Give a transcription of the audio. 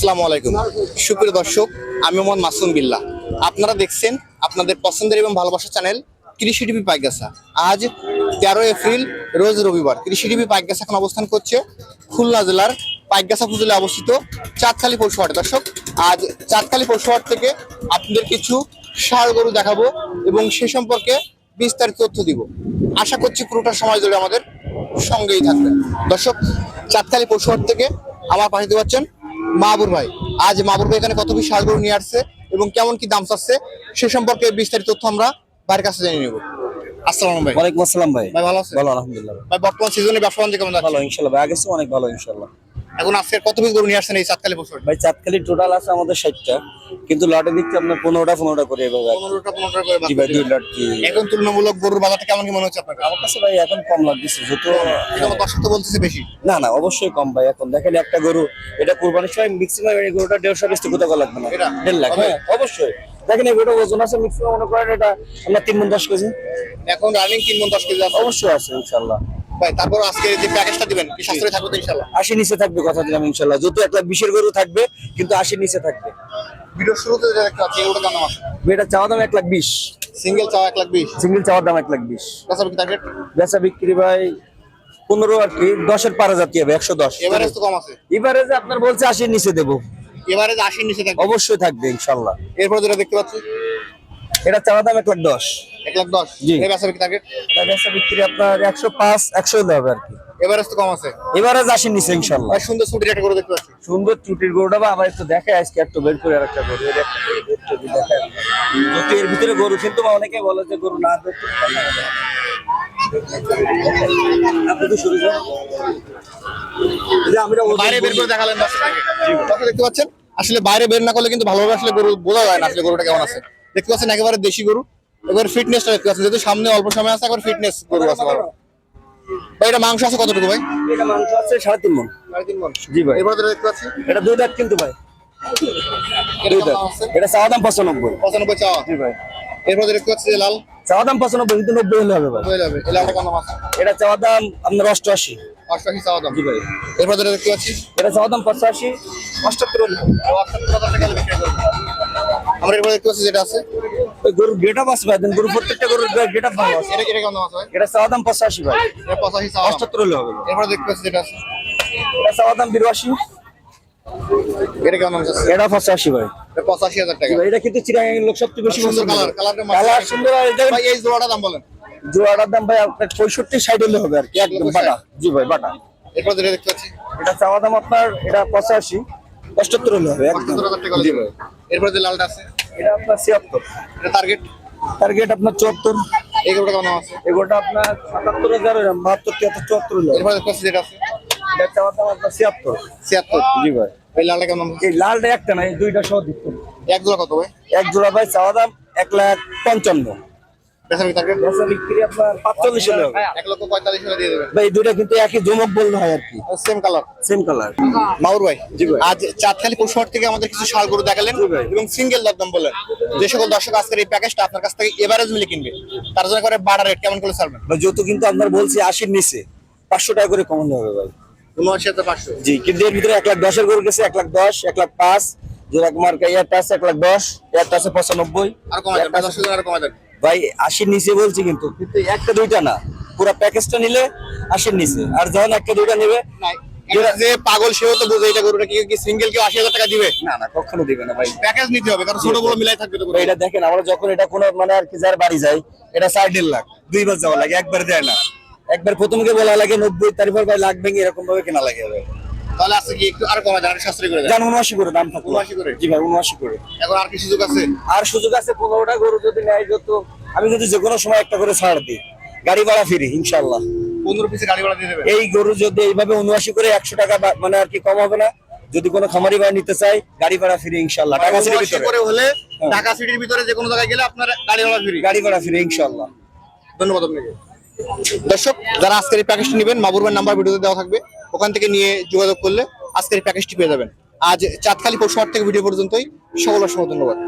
আসসালামু আলাইকুম। সুপ্রিয় দর্শক, আমি মোহাম্মদ মাসুম বিল্লাহ। আপনারা দেখছেন আপনাদের পছন্দের এবং ভালোবাসার চ্যানেল কৃষি টিভি পাইগাসা আজ তেরো এপ্রিল, রোজ রবিবার। কৃষি টিভি পাইগাসা এখন অবস্থান করছে খুলনা জেলার পাইগাসা উপজেলায় অবস্থিত চাঁদখালি পশুহাট দর্শক, আজ চাঁদখালি পশুহাট থেকে আপনাদের কিছু ষাড় গরু দেখাবো এবং সে সম্পর্কে বিস্তারিত তথ্য দিব। আশা করছি পুরোটা সময় ধরে আমাদের সঙ্গেই থাকবেন। দর্শক, চাঁদখালি পশুহাট থেকে আমার দেখতে পাচ্ছেন মাহবুর ভাই। আজ মাহবুর ভাই এখানে কত পিস ষাড় গরু নিয়ে আসছে এবং কেমন কি দাম চাচ্ছে সে সম্পর্কে বিস্তারিত তথ্য আমরা ভাইয়ের কাছে জানিয়ে নেব। আসসালাম ভাই ওয়ালাইকুম আসসালাম ভাই। ভাই ভালো আছে ভালো আলহামদুলিল্লাহ। ভাই বর্তমান সিজনে ব্যবসা বাণিজ্য কেমন ভালো ইনশাল্লাহ। ভাই আগে অনেক ভালো ইনশাল্লাহ। এখন আজকে কত পিস গরু নিয়ে আসছেন এই চাঁদখালি পশুহাট ভাই চাঁদখালি টোটাল আছে আমাদের ষাটটা কিন্তু লটে দিচ্ছে আপনার পনেরোটা পনেরোটা করে এভাবে। পনেরোটা পনেরোটা করে জি ভাই দুই লট এখন তুলনামূলক গরুর বাজারটা কেমন কি মনে হচ্ছে আপনার আমার কাছে ভাই এখন কম লাগতেছে আমার দর্শক তো বলতেছে বেশি। না না অবশ্যই কম ভাই এখন দেখেন একটা গরু এটা কোরবানির সময় ম্যাক্সিমাম এই গরুটা দেড়শো বেশি কোথাও লাগবে না? দেড় লাখ হ্যাঁ অবশ্যই। দেখেন এই গরুটা ওজন আছে ম্যাক্সিমাম মনে করেন এটা আপনার তিন মন দশ কেজি। এখন রানিং তিন মন দশ কেজি আছে। অবশ্যই আছে ইনশাল্লাহ। ভাই তারপর আজকে যে প্যাকেজটা দিবেন কি সাশ্রয় থাকবে নিচে থাকবে কথা দিলাম যত এক লাখ বিশের গরু থাকবে কিন্তু আশির নিচে থাকবে। ভিডিও শুরুতে যে দেখতে পাচ্ছি ওটা কেমন আছে? এটা চাওয়া দাম এক লাখ বিশ। সিঙ্গেল চাওয়া এক লাখ সিঙ্গেল চাওয়ার দাম এক লাখ বিক্রি টার্গেট বেচা বিক্রি ভাই পনেরো আর কি দশের পারা জাতি হবে একশো দশ। এভারেজ তো কম আছে। এবারে যে আপনার বলছে আশির নিচে দেবো। এভারেজ আশির নিচে থাকবে। অবশ্যই থাকবে ইনশাল্লাহ। এরপর যেটা দেখতে পাচ্ছি? এটা চাওয়া দাম এক লাখ দশ। এক লাখ দশ। জি। বিক্রি টার্গেট এটা বিক্রি আপনার একশো পাঁচ একশো হলে আর কি। এভারেজ তো কম আছে। এবারে আশির নিচে ইনশাল্লাহ। সুন্দর ছুটির একটা করে দেখতে পাচ্ছি। সুন্দর চুটির গরুটা বা আবার একটু দেখে আজকে একটু বের করে আর একটা গরু। এর একটা গরু বের করে দেখায় যদি এর ভিতরে গরু কিন্তু অনেকে বলে যে গরু না দেখতে আপনি তো শুরু করেন। এই যে আমরা ওজন বাইরে বের করে দেখালেন দেখতে পাচ্ছেন? আসলে বাইরে বের না করলে কিন্তু ভালোভাবে আসলে গরু বোঝা যায় না আসলে গরুটা কেমন আছে। দেখতে পাচ্ছেন একেবারে দেশি গরু। এবার ফিটনেসটা দেখতে পাচ্ছেন যেহেতু সামনে অল্প সময় আছে একবার ফিটনেস গরু আছে ভালো। ভাই এটা মাংস আছে কতটুকু ভাই? এটা মাংস আছে সাড়ে তিন মন সাড়ে তিন। জি ভাই। যেটা দেখতে পাচ্ছি। এটা দুই দাঁত কিন্তু ভাই। এটা দুই দাঁত। এটা চাওয়া দাম পঁচানব্বই। পঁচানব্বই চাওয়া। জি ভাই। এরপর দেখতে পাচ্ছি যে লাল। চাওয়া দাম পঁচানব্বই কিন্তু নব্বই হলে হবে ভাই। যাবে এই লালটা কেমন আছে? এটা চাওয়া দাম আপনার অষ্টআশি। অষ্টাশি চাওয়া দাম। জি ভাই। এরপর যেটা দেখতে পাচ্ছি। এটা চাওয়া দাম পঁচাশি অষ্টাত্তর হলে হবে। ও আটাত্তর হাজার টাকা বিক্রি করব। আমরা এরপর দেখতে পাচ্ছি যেটা আছে। গরুর গেট আপ আছে ভাই দেন গরুর প্রত্যেকটা গরুর গেট আপ ভালো আছে। এটা এটা কেমন আছে এটা চাওয়া দাম পঁচাশি ভাই। এটা পঁচাশি চাওয়া অষ্টাত্তর হলে হবে এরপর দেখতে পাচ্ছি আছে। এটা চাওয়া দাম বিরাশি। এটা কেমন আছে এটা পঁচাশি ভাই। এটা পঁচাশি হাজার টাকা। এটা কিন্তু চিরাঙ্গের লোক সবচেয়ে বেশি সুন্দর কালার। কালারটা কালার সুন্দর আর এটা ভাই এই জোড়াটা দাম বলেন। জোড়াটার দাম ভাই আপনার পঁয়ষট্টি ষাট হলে হবে আর কি একদম বাটা। জি ভাই বাটা। এরপর যেটা দেখতে পাচ্ছি এটা চাওয়া দাম আপনার এটা পঁচাশি অষ্টাত্তর হলে হবে একদম। পঁচাত্তর জি ভাই। এরপর যে লালটা আছে। এটা আপনার ছিয়াত্তর। এটা টার্গেট টার্গেট আপনার চুয়াত্তর। এগারোটা গরুটা কেমন আছে? এগারোটা আপনার সাতাত্তর হাজার বাহাত্তর তিয়াত্তর চুয়াত্তর এরপরে দেখতে যেটা আছে? এটা চাওয়া দাম আপনার ছিয়াত্তর। ছিয়াত্তর? জি ভাই। এই লালটা কেমন এই লালটা একটা না এই দুইটা সহ দিচ্ছেন এক জোড়া কত ভাই? এক জোড়া ভাই চাওয়া দাম এক লাখ পঞ্চান্ন। আমাদের কিছু শাল গরু দেখালেন এবং সিঙ্গেল দরদাম বললেন। যে সকল দর্শক আজকের এই প্যাকেজটা আপনার কাছ থেকে এভারেজ মিলে কিনবে। তার জন্য করে বাড়া রেট কেমন করে ছাড়বেন? যত কিন্তু আপনার বলছি আশির নিচে পাঁচশো টাকা করে কমানো হবে ভাই। পাঁচশো। জি কিন্তু এর ভিতরে এক লাখ দশের গরু গেছে এক লাখ দশ এক লাখ পাঁচ যেরকম আছে এক লাখ দশ ইয়ারটা আছে পঁচানব্বই। আর কমাই যাবে। ভাই আশির নিচে বলছি কিন্তু কিন্তু একটা দুইটা না। পুরো প্যাকেজটা নিলে আশির নিচে। আর যখন একটা দুইটা নেবে যে পাগল সেও তো বুঝে এটা গরুটা কি কি সিঙ্গেল কেউ আশি হাজার টাকা দিবে? না না কখনো দিবে না ভাই। প্যাকেজ নিতে হবে কারণ ছোট বড় মিলাই থাকবে তো এটা দেখেন আমরা যখন এটা কোনো মানে আর কি যার বাড়ি যাই এটা সাড়ে দেড় লাখ দুইবার যাওয়া লাগে একবার দেয় না। একবার প্রথমকে বলা লাগে নব্বই তারপর ভাই লাখ ভেঙে এরকম ভাবে কেনা লাগে তাহলে আছে কি একটু আর দেন সাশ্রয় করে দেন। জান উনআশি করে দাম থাকে 79 করে? জি ভাই উনআশি করে। এখন আর কি সুযোগ আছে? আর সুযোগ আছে পনেরোটা গরু যদি নেয় যত আমি কিন্তু যে কোনো সময় একটা করে ছাড় দিই। গাড়ি ভাড়া ফিরি ইনশাল্লাহ পনেরো পিসে গাড়ি ভাড়া দিয়ে দেবে এই গরু যদি এইভাবে উনআশি করে একশো টাকা মানে আর কি কম হবে না। যদি কোনো খামারি ভাই নিতে চাই গাড়ি ভাড়া ফিরি ইনশাল্লাহ টাকা সিটির ভিতরে। করে হলে হ্যাঁ। ঢাকা সিটির ভিতরে যে কোনো জায়গায় গেলে আপনার গাড়ি ভাড়া ফ্রি। গাড়ি ভাড়া ফিরি ইনশাল্লাহ ধন্যবাদ আপনাকে। দর্শক যারা আজকের এই প্যাকেজটি নেবেন মাবুরবের নাম্বার ভিডিওতে দেওয়া থাকবে। ওখান থেকে নিয়ে যোগাযোগ করলে আজকের প্যাকেজটি পেয়ে যাবেন। আজ চাঁদখালি পশুহাট থেকে ভিডিও পর্যন্তই। সকল অসংখ্য ধন্যবাদ।